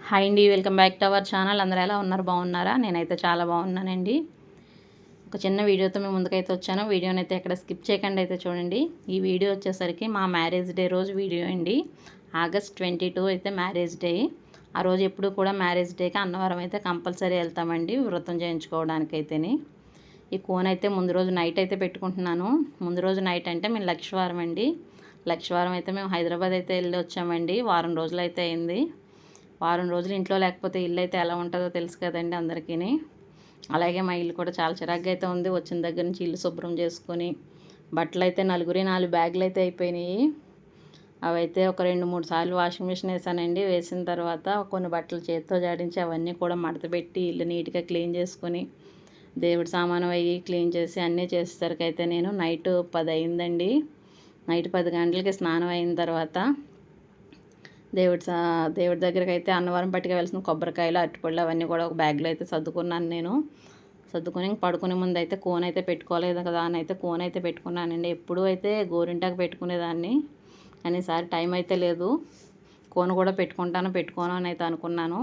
Hi అండి welcome back to our channel. అందరూ ఎలా ఉన్నారు? బాగున్నారా? నేనైతే చాలా బాగున్నానండి. ఒక చిన్న వీడియోతో మేము ముందుకైతే వచ్చాను. వీడియోని అయితే ఎక్కడ స్కిప్ చేయకుండా అయితే చూడండి. ఈ వీడియో వచ్చేసరికి మా మ్యారేజ్ డే రోజు వీడియో అండి. ఆగస్ట్ ట్వంటీ టూ అయితే మ్యారేజ్ డే. ఆ రోజు ఎప్పుడు కూడా మ్యారేజ్ డేకి అన్నవరం అయితే కంపల్సరీ వెళ్తామండి వ్రతం చేయించుకోవడానికి అయితేని ఈ కోన్ అయితే ముందు రోజు నైట్ అయితే పెట్టుకుంటున్నాను. ముందు రోజు నైట్ అంటే మేము లక్షవారం అండి. లక్షవారం అయితే మేము హైదరాబాద్ అయితే వెళ్ళి వచ్చామండి. వారం రోజులు అయితే అయింది. వారం రోజులు ఇంట్లో లేకపోతే ఇల్లు అయితే ఎలా ఉంటుందో తెలుసు కదండి అందరికీ అలాగే మా ఇల్లు కూడా చాలా చిరాగ్గా అయితే ఉంది. వచ్చిన దగ్గర నుంచి ఇల్లు శుభ్రం చేసుకొని బట్టలు అయితే నలుగురి నాలుగు బ్యాగులు అయితే అయిపోయినాయి. అవైతే ఒక రెండు మూడు సార్లు వాషింగ్ మిషన్ వేసానండి. వేసిన తర్వాత కొన్ని బట్టలు చేతితో జాడించి అవన్నీ కూడా మడత పెట్టి ఇల్లు నీట్గా క్లీన్ చేసుకొని దేవుడి సామాను అయ్యి క్లీన్ చేసి అన్నీ చేసేసరికి అయితే నేను నైట్ పది అయిందండి. నైట్ పది గంటలకి స్నానం అయిన తర్వాత దేవుడి దేవుడి దగ్గరికి అయితే అన్నవరం పట్టుకు కొబ్బరికాయలు అరటిపళ్ళు అవన్నీ కూడా ఒక బ్యాగ్లో అయితే సర్దుకున్నాను నేను. సర్దుకొని పడుకునే ముందు అయితే కోన్ అయితే పెట్టుకోలేదు కదా అని అయితే కోన్ అయితే పెట్టుకున్నానండి. ఎప్పుడూ అయితే గోరింటాకు పెట్టుకునేదాన్ని. కానీ ఈసారి టైం అయితే లేదు. కోన్ కూడా పెట్టుకుంటాను పెట్టుకోను అని అయితే అనుకున్నాను.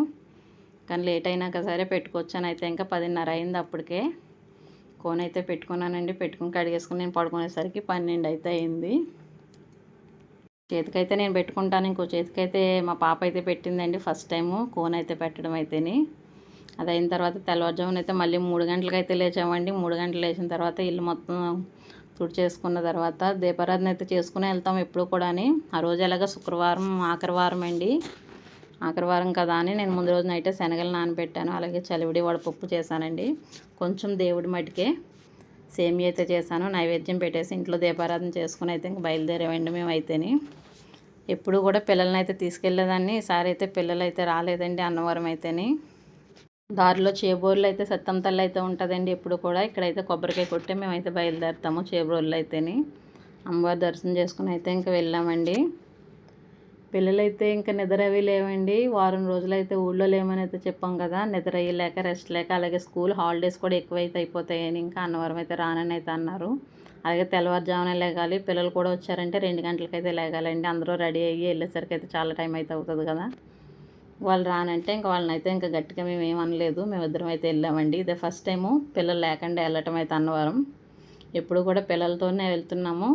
కానీ లేట్ అయినాక సరే పెట్టుకోవచ్చాను అయితే. ఇంకా పదిన్నర అయింది అప్పటికే. కోన్ అయితే పెట్టుకున్నానండి. పెట్టుకుని కడిగేసుకుని నేను పడుకునేసరికి పన్నెండు అయితే అయింది. చేతికైతే నేను పెట్టుకుంటాను. ఇంకో చేతికైతే మా పాప అయితే పెట్టిందండి ఫస్ట్ టైము. కోన్ అయితే పెట్టడం అయితేని. అది అయిన తర్వాత తెల్లవారుజామున అయితే మళ్ళీ మూడు గంటలకు అయితే లేచామండి. మూడు గంటలు లేచిన తర్వాత ఇల్లు మొత్తం తుడి చేసుకున్న తర్వాత దీపారాధన అయితే చేసుకుని వెళ్తాం ఎప్పుడు కూడా ఆ రోజు ఎలాగ శుక్రవారం ఆఖరివారం అండి. ఆఖరివారం కదా అని నేను ముందు రోజున అయితే శనగలు నానబెట్టాను. అలాగే చలివిడి వడపప్పు చేశానండి. కొంచెం దేవుడి మటుకే. సేమి అయితే చేశాను. నైవేద్యం పెట్టేసి ఇంట్లో దీపారాధన చేసుకుని అయితే ఇంక బయలుదేరేవండి మేము అయితేని. ఎప్పుడు కూడా పిల్లల్ని అయితే తీసుకెళ్ళేదాన్ని. ఈసారి అయితే పిల్లలు అయితే రాలేదండి అన్నవరం అయితేని. దారిలో చేబోర్లు అయితే సత్తం తల్లి అయితే ఉంటుందండి ఎప్పుడు కూడా. ఇక్కడైతే కొబ్బరికాయ కొట్టే మేమైతే బయలుదేరుతాము చేబోర్లు అయితేని. అమ్మవారి దర్శనం చేసుకుని అయితే ఇంకా వెళ్ళామండి. పిల్లలైతే ఇంకా నిద్ర అవి లేవండి. వారం రోజులైతే ఊళ్ళో లేమని అయితే చెప్పాం కదా. నిద్ర అయ్యలేక రెస్ట్ లేక అలాగే స్కూల్ హాలిడేస్ కూడా ఎక్కువైతే అయిపోతాయని ఇంకా అన్నవరం అయితే రానని అయితే అన్నారు. అలాగే తెల్లవారుజామున లేగాలి. పిల్లలు కూడా వచ్చారంటే రెండు గంటలకైతే లేగాలండి. అందరూ రెడీ అయ్యి వెళ్ళేసరికి అయితే చాలా టైం అయితే అవుతుంది కదా. వాళ్ళు రానంటే ఇంకా వాళ్ళని అయితే ఇంకా గట్టిగా మేము ఏమనలేదు మేమిద్దరం అయితే వెళ్ళామండి. ఇదే ఫస్ట్ టైము పిల్లలు లేకుండా వెళ్ళటం అయితే అన్నవరం. ఎప్పుడు కూడా పిల్లలతోనే వెళ్తున్నాము.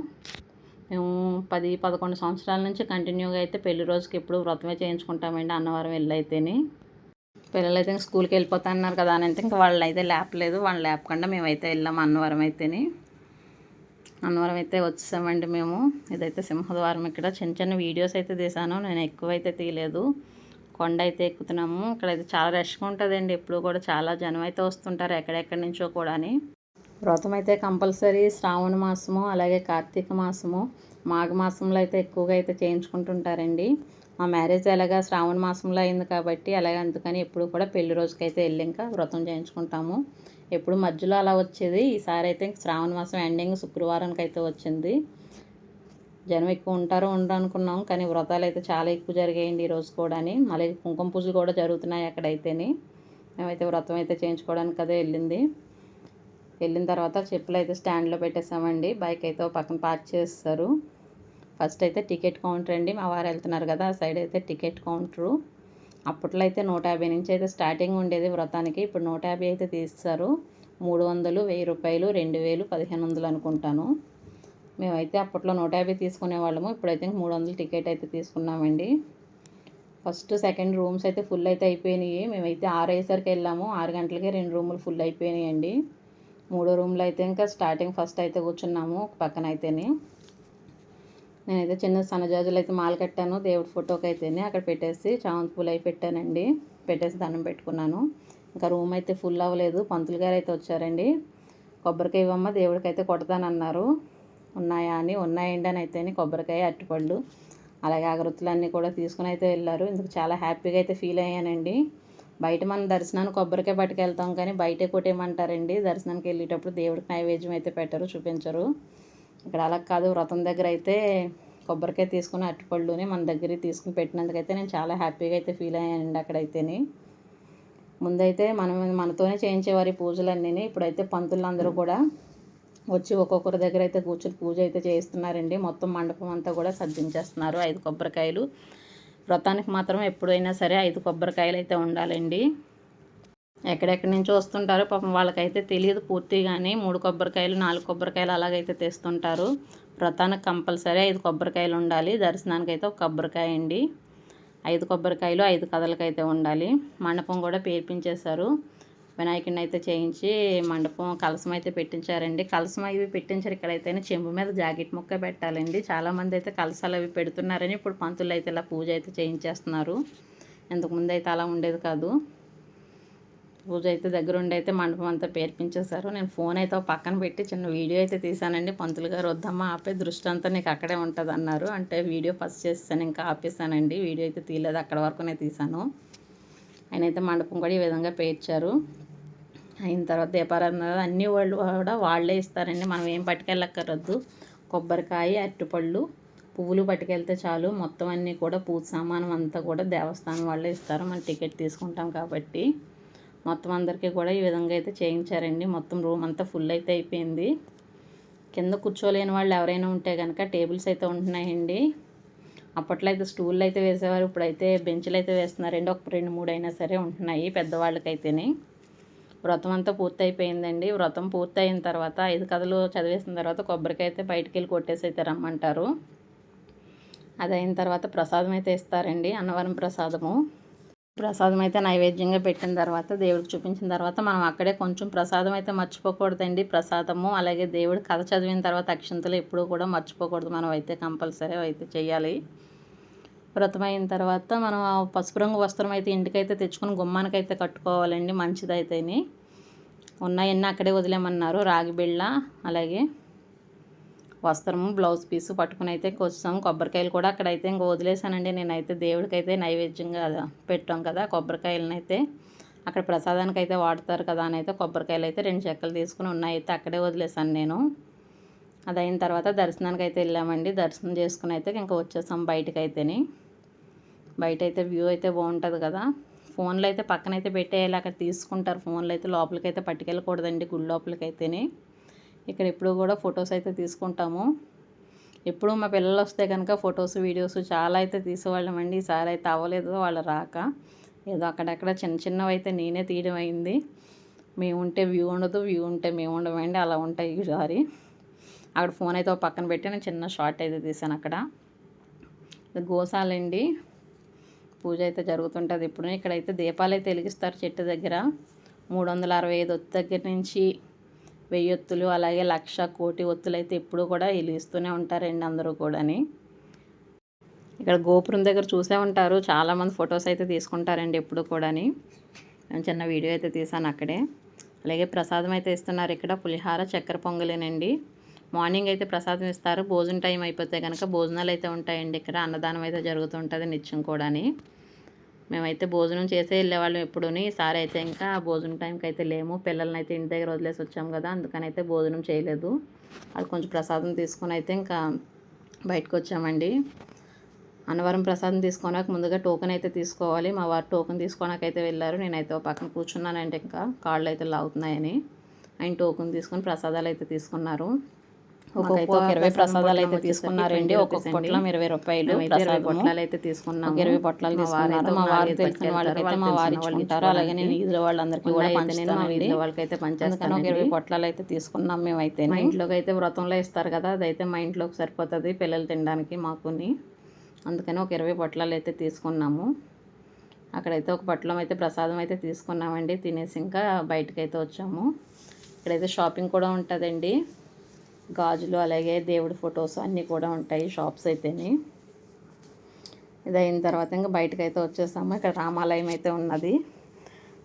మేము పది పదకొండు సంవత్సరాల నుంచి కంటిన్యూగా అయితే పెళ్ళి రోజుకి ఎప్పుడు వ్రతమే చేయించుకుంటామండి అన్నవరం వెళ్ళి పిల్లలు అయితే స్కూల్కి వెళ్ళిపోతున్నారు కదా అని అయితే ఇంకా వాళ్ళు అయితే లేపలేదు. వాళ్ళు లేపకుండా మేమైతే వెళ్ళాము అన్నవరం అయితేనే. అన్నవరం అయితే వచ్చేసామండి మేము. ఇదైతే సింహద్వారం ఇక్కడ. చిన్న చిన్న వీడియోస్ అయితే తీసాను. నేను ఎక్కువైతే తీయలేదు. కొండ అయితే ఎక్కుతున్నాము. ఇక్కడైతే చాలా రష్గా ఉంటుందండి. ఎప్పుడు కూడా చాలా జనం అయితే వస్తుంటారు ఎక్కడెక్కడి నుంచో కూడా వ్రతం అయితే కంపల్సరీ శ్రావణ మాసము అలాగే కార్తీక మాసము మాఘ మాసంలో అయితే ఎక్కువగా అయితే చేయించుకుంటుంటారండి. మా మ్యారేజ్ ఎలాగా శ్రావణ మాసంలో అయింది కాబట్టి అలాగే అందుకని ఎప్పుడు కూడా పెళ్ళి రోజుకైతే వెళ్ళి ఇంకా వ్రతం చేయించుకుంటాము. ఎప్పుడు మధ్యలో అలా వచ్చేది ఈసారి అయితే శ్రావణ మాసం ఎండింగ్ శుక్రవారానికి అయితే వచ్చింది. జనం ఎక్కువ ఉంటారో ఉండరు అనుకున్నాం కానీ వ్రతాలు అయితే చాలా ఎక్కువ జరిగాయండి ఈరోజు కూడా మళ్ళీ కుంకుమ పూజలు కూడా జరుగుతున్నాయి అక్కడైతేనే. మేమైతే వ్రతం అయితే చేయించుకోవడానికి అదే వెళ్ళింది. వెళ్ళిన తర్వాత చెప్పులు అయితే స్టాండ్లో పెట్టేసామండి. బైక్ అయితే పక్కన పార్క్ చేస్తారు. ఫస్ట్ అయితే టికెట్ కౌంటర్ అండి. మా వారు వెళ్తున్నారు కదా ఆ సైడ్ అయితే టికెట్ కౌంటరు. అప్పట్లో అయితే నూట యాభై నుంచి అయితే స్టార్టింగ్ ఉండేది వ్రతానికి. ఇప్పుడు నూట యాభై అయితే తీస్తారు. మూడు వందలు వెయ్యి రూపాయలు రెండు వేలు పదిహేను వందలు అనుకుంటాను. మేమైతే అప్పట్లో నూట యాభై తీసుకునేవాళ్ళము ఇప్పుడైతే మూడు వందలు టికెట్ అయితే తీసుకున్నామండి. ఫస్ట్ సెకండ్ రూమ్స్ అయితే ఫుల్ అయితే అయిపోయినాయి. మేమైతే ఆరు అయ్యేసరికి వెళ్ళాము. ఆరు గంటలకే రెండు రూములు ఫుల్ అయిపోయినాయి అండి మూడో రూమ్లో అయితే ఇంకా స్టార్టింగ్ ఫస్ట్ అయితే కూర్చున్నాము ఒక పక్కన అయితేనే నేనైతే చిన్న సన్నజాజులు అయితే మాల కట్టాను దేవుడి ఫోటోకి అయితేనే అక్కడ పెట్టేసి చామంతి పూలు అయి పెట్టానండి. పెట్టేసి దండం పెట్టుకున్నాను. ఇంకా రూమ్ అయితే ఫుల్ అవ్వలేదు పంతులు గారు అయితే వచ్చారండి. కొబ్బరికాయ ఇవ్వమ్మ దేవుడికి అయితే కొడతానన్నారు. ఉన్నాయా అని ఉన్నాయండి అని అయితేనే కొబ్బరికాయ అరటిపళ్ళు అలాగే అగరత్తులన్నీ కూడా తీసుకుని అయితే వెళ్ళారు. ఇందుకు చాలా హ్యాపీగా అయితే ఫీల్ అయ్యానండి. బయట మనం దర్శనానికి కొబ్బరికాయ పట్టుకెళ్తాం కానీ బయటే కొట్టేయమంటారండి. దర్శనానికి వెళ్ళేటప్పుడు దేవుడికి నైవేద్యం అయితే పెట్టరు చూపించరు. ఇక్కడ అలా కాదు వ్రతం దగ్గర అయితే కొబ్బరికాయ తీసుకుని అరటిపళ్ళుని మన దగ్గర తీసుకుని పెట్టినందుకైతే నేను చాలా హ్యాపీగా అయితే ఫీల్ అయ్యానండి అక్కడైతేనే. ముందైతే మనం మనతోనే చేయించేవారు ఈ పూజలన్నీ ఇప్పుడైతే పంతులు అందరూ కూడా వచ్చి ఒక్కొక్కరి దగ్గర అయితే కూర్చొని పూజ అయితే చేస్తున్నారండి మొత్తం మండపం అంతా కూడా సర్దించేస్తున్నారు. ఐదు కొబ్బరికాయలు. వ్రతానికి మాత్రం ఎప్పుడైనా సరే ఐదు కొబ్బరికాయలు అయితే ఉండాలండి. ఎక్కడెక్కడి నుంచి వస్తుంటారో పాపం వాళ్ళకైతే తెలియదు పూర్తిగానే. మూడు కొబ్బరికాయలు నాలుగు కొబ్బరికాయలు అలాగైతే తెస్తుంటారు. వ్రతానికి కంపల్సరీ ఐదు కొబ్బరికాయలు ఉండాలి. దర్శనానికి అయితే ఒక కొబ్బరికాయ అండి. ఐదు కొబ్బరికాయలు ఐదు కథలకైతే ఉండాలి. మండపం కూడా పేర్పించేశారు. వినాయకుడిని అయితే చేయించి మండపం కలసం అయితే పెట్టించారండి. కలసం అవి పెట్టించారు ఇక్కడైతే చెంబు మీద జాకెట్ ముక్క పెట్టాలండి. చాలామంది అయితే కలసాలు అవి పెడుతున్నారని ఇప్పుడు పంతులు అయితే ఇలా పూజ అయితే చేయించేస్తున్నారు. ఇంతకుముందు అయితే అలా ఉండేది కాదు. పూజ అయితే దగ్గరుండి అయితే మండపం అంతా పేర్పించేశారు. నేను ఫోన్ అయితే పక్కన పెట్టి చిన్న వీడియో అయితే తీశానండి. పంతులు గారు వద్దమ్మా ఆపే దృష్టి అంతా నీకు అక్కడే ఉంటుంది అన్నారు. అంటే వీడియో ఫస్ట్ చేస్తాను ఇంకా ఆపేసానండి వీడియో అయితే తీయలేదు అక్కడ వరకు నేను తీశాను. ఆయన అయితే మండపం కూడా ఈ విధంగా పేర్చారు. అయిన తర్వాత దీపారాధన అన్ని వాళ్ళు కూడా వాళ్ళే ఇస్తారండి. మనం ఏం పట్టుకెళ్ళక్కర్రద్దు. కొబ్బరికాయ అరటిపళ్ళు పువ్వులు పట్టుకెళ్తే చాలు. మొత్తం అన్నీ కూడా పూజ సామానం అంతా కూడా దేవస్థానం వాళ్ళే ఇస్తారు. మనం టికెట్ తీసుకుంటాం కాబట్టి మొత్తం అందరికీ కూడా ఈ విధంగా అయితే చేయించారండి. మొత్తం రూమ్ అంతా ఫుల్ అయితే అయిపోయింది. కింద కూర్చోలేని వాళ్ళు ఎవరైనా ఉంటే కనుక టేబుల్స్ అయితే ఉంటున్నాయండి. అప్పట్లో అయితే స్టూళ్ళు అయితే వేసేవారు. ఇప్పుడైతే బెంచ్లు అయితే వేస్తున్నారండి. ఒక రెండు మూడు అయినా సరే ఉంటున్నాయి. పెద్దవాళ్ళకైతేనే. వ్రతం అంతా పూర్తయిపోయిందండి. వ్రతం పూర్తి అయిన తర్వాత ఐదు కథలు చదివేసిన తర్వాత కొబ్బరికాయ అయితే బయటికి వెళ్ళి కొట్టేసి అయితే రమ్మంటారు అది అయిన తర్వాత ప్రసాదం అయితే ఇస్తారండి అన్నవరం ప్రసాదము. ప్రసాదం అయితే నైవేద్యంగా పెట్టిన తర్వాత దేవుడికి చూపించిన తర్వాత మనం అక్కడే కొంచెం ప్రసాదం అయితే మర్చిపోకూడదండి ప్రసాదము. అలాగే దేవుడు కథ చదివిన తర్వాత అక్షంతలు ఎప్పుడూ కూడా మర్చిపోకూడదు. మనం అయితే కంపల్సరీ అయితే చేయాలి వ్రతం అయిన తర్వాత మనం పసుపు రంగు వస్త్రం అయితే ఇంటికైతే తెచ్చుకొని గుమ్మానికైతే కట్టుకోవాలండి మంచిదైతేనే. ఉన్నాయన్నీ అక్కడే వదిలేమన్నారు. రాగి బిళ్ళ అలాగే వస్త్రము బ్లౌజ్ పీసు పట్టుకుని అయితే వచ్చాము కొబ్బరికాయలు కూడా అక్కడైతే ఇంకా వదిలేసానండి. నేనైతే దేవుడికైతే నైవేద్యంగా పెట్టాం కదా కొబ్బరికాయలను అయితే అక్కడ ప్రసాదానికి అయితే వాడతారు కదా అని అయితే కొబ్బరికాయలు అయితే రెండు చెక్కలు తీసుకుని ఉన్నాయి అయితే అక్కడే వదిలేసాను నేను. అది అయిన తర్వాత దర్శనానికి అయితే వెళ్ళామండి. దర్శనం చేసుకుని అయితే ఇంకా వచ్చేసాం బయటకు అయితేని బయట అయితే వ్యూ అయితే బాగుంటుంది కదా. ఫోన్లు అయితే పక్కనైతే పెట్టేయాలి అక్కడ తీసుకుంటారు. ఫోన్లు అయితే లోపలికి అయితే పట్టుకెళ్ళకూడదండి గుడి లోపలికైతేనే. ఇక్కడ ఎప్పుడు కూడా ఫొటోస్ అయితే తీసుకుంటాము. ఎప్పుడు మా పిల్లలు వస్తే కనుక ఫొటోస్ వీడియోస్ చాలా అయితే తీసేవాళ్ళమండి. ఈసారి అయితే అవ్వలేదు వాళ్ళు రాక. ఏదో అక్కడక్కడ చిన్న చిన్నవి అయితే నేనే తీయడం అయింది. మేము ఉంటే వ్యూ ఉండదు వ్యూ ఉంటే మేము ఉండమండి అలా ఉంటాయి ఈసారి అక్కడ ఫోన్ అయితే పక్కన పెట్టి నేను చిన్న షార్ట్ అయితే తీసాను అక్కడ. గోసాలండి పూజ అయితే జరుగుతుంటుంది. ఇప్పుడు ఇక్కడైతే దీపాలు అయితే వెలిగిస్తారు చెట్టు దగ్గర. మూడు వందల అరవై ఐదు దగ్గర నుంచి వెయ్యి ఒత్తులు అలాగే లక్ష కోటి ఒత్తులు అయితే ఎప్పుడు కూడా వెలిగిస్తూనే ఉంటారండి అందరూ కూడాని. ఇక్కడ గోపురం దగ్గర చూసే ఉంటారు. చాలామంది ఫొటోస్ అయితే తీసుకుంటారండి ఎప్పుడు కూడాని. చిన్న వీడియో అయితే తీసాను అక్కడే. అలాగే ప్రసాదం అయితే ఇస్తున్నారు ఇక్కడ. పులిహార చక్కెర పొంగలేనండి. మార్నింగ్ అయితే ప్రసాదం ఇస్తారు. భోజనం టైం అయిపోతే కనుక భోజనాలు అయితే ఉంటాయండి ఇక్కడ. అన్నదానం అయితే జరుగుతుంటుంది నిత్యం కూడాని. మేమైతే భోజనం చేసే వెళ్ళేవాళ్ళం ఎప్పుడూని. ఈసారి అయితే ఇంకా భోజనం టైంకి అయితే లేము. పిల్లల్ని అయితే ఇంటి దగ్గర వదిలేసి వచ్చాము కదా అందుకని అయితే భోజనం చేయలేదు. అది కొంచెం ప్రసాదం తీసుకొని అయితే ఇంకా బయటకు వచ్చామండి అన్నవరం ప్రసాదం తీసుకోనాక ముందుగా టోకెన్ అయితే తీసుకోవాలి. మా వారు టోకెన్ తీసుకోనాకైతే వెళ్ళారు. నేనైతే పక్కన కూర్చున్నానంటే ఇంకా. కాళ్ళు అయితే లాగుతున్నాయని. ఆయన టోకెన్ తీసుకొని ప్రసాదాలు అయితే తీసుకున్నారు. ఒక్కొక్క ఇరవై ప్రసాదాలు అయితే తీసుకున్నారండి. ఒక్కొక్క పొట్లం ఇరవై రూపాయలు ఇరవై పొట్లాలు అయితే తీసుకున్నాం ఇరవై పొట్లాలు తీసుకున్నారు. మా వారు తెలిసిన వాళ్ళకైతే మా వారు ఇచ్చుకుంటారు. అలాగే నేను వీధిలో వాళ్ళందరికీ కూడా పంచుతాను వీధిలో వాళ్ళకైతే పంచేస్తాను ఒక ఇరవై పొట్లాలు అయితే తీసుకున్నాం మేమైతే మా ఇంట్లోకి అయితే వ్రతంలో ఇస్తారు కదా అదైతే మా ఇంట్లోకి సరిపోతుంది పిల్లలు తినడానికి మాకుని. అందుకని ఒక ఇరవై పొట్లాలు అయితే తీసుకున్నాము. అక్కడైతే ఒక పొట్లం అయితే ప్రసాదం అయితే తీసుకున్నామండి. తినేసి ఇంకా బయటకు అయితే వచ్చాము. ఇక్కడైతే షాపింగ్ కూడా ఉంటుందండి. గాజులు అలాగే దేవుడి ఫొటోస్ అన్నీ కూడా ఉంటాయి షాప్స్ అయితేనే. ఇది అయిన తర్వాత ఇంకా బయటకైతే అయితే వచ్చేసాము. ఇక్కడ రామాలయం అయితే ఉన్నది.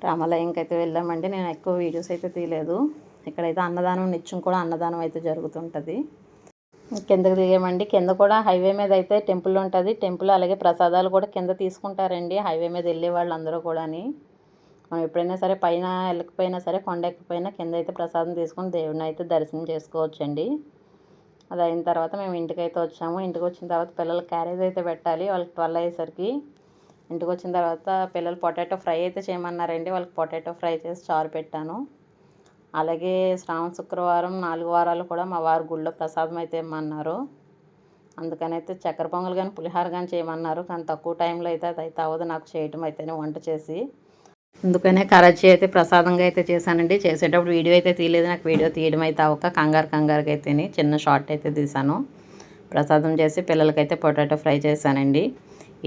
రామాలయంకి అయితే వెళ్ళామండి. నేను ఎక్కువ వీడియోస్ అయితే తీయలేదు. ఇక్కడైతే అన్నదానం నిత్యం కూడా అన్నదానం అయితే జరుగుతుంటుంది. కిందకి దిగామండి. కింద కూడా హైవే మీద అయితే టెంపుల్ ఉంటుంది. టెంపుల్ అలాగే ప్రసాదాలు కూడా కింద తీసుకుంటారండి. హైవే మీద వెళ్ళే వాళ్ళందరూ కూడాని. మనం ఎప్పుడైనా సరే పైన వెళ్ళకపోయినా సరే కొండ ఎక్కిపోయినా కింద అయితే ప్రసాదం తీసుకొని దేవుడిని అయితే దర్శనం చేసుకోవచ్చండి. అది అయిన తర్వాత మేము ఇంటికి అయితే వచ్చాము. ఇంటికి వచ్చిన తర్వాత పిల్లలు క్యారేజ్ అయితే పెట్టాలి. వాళ్ళకి ట్వెల్వ్ అయ్యేసరికి ఇంటికి వచ్చిన తర్వాత పిల్లలు పొటాటో ఫ్రై అయితే చేయమన్నారండి. వాళ్ళకి పొటాటో ఫ్రై చేసి చారు పెట్టాను. అలాగే శ్రావణ శుక్రవారం నాలుగు వారాలు కూడా మా వారు గుళ్ళో ప్రసాదం అయితే ఇమ్మన్నారు. అందుకని అయితే చక్కెర పొంగల్ కానీ పులిహార కానీ చేయమన్నారు. కానీ తక్కువ టైంలో అయితే అది అయితే అవ్వదు. నాకు చేయటం అయితేనే వంట చేసి అందుకనే కరచి అయితే ప్రసాదంగా అయితే చేశానండి. చేసేటప్పుడు వీడియో అయితే తీయలేదు. నాకు వీడియో తీయడం అయితే అవ్వక కంగారు కంగారుగా అయితేనే చిన్న షార్ట్ అయితే తీశాను. ప్రసాదం చేసి పిల్లలకైతే పొటాటో ఫ్రై చేశానండి.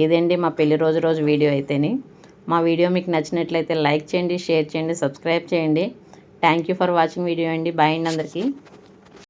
ఇదండి మా పెళ్ళి రోజు రోజు వీడియో అయితేని. మా వీడియో మీకు నచ్చినట్లయితే లైక్ చేయండి షేర్ చేయండి సబ్స్క్రైబ్ చేయండి. Thank you for watching video అండి. బాయ్ అండి అందరికీ.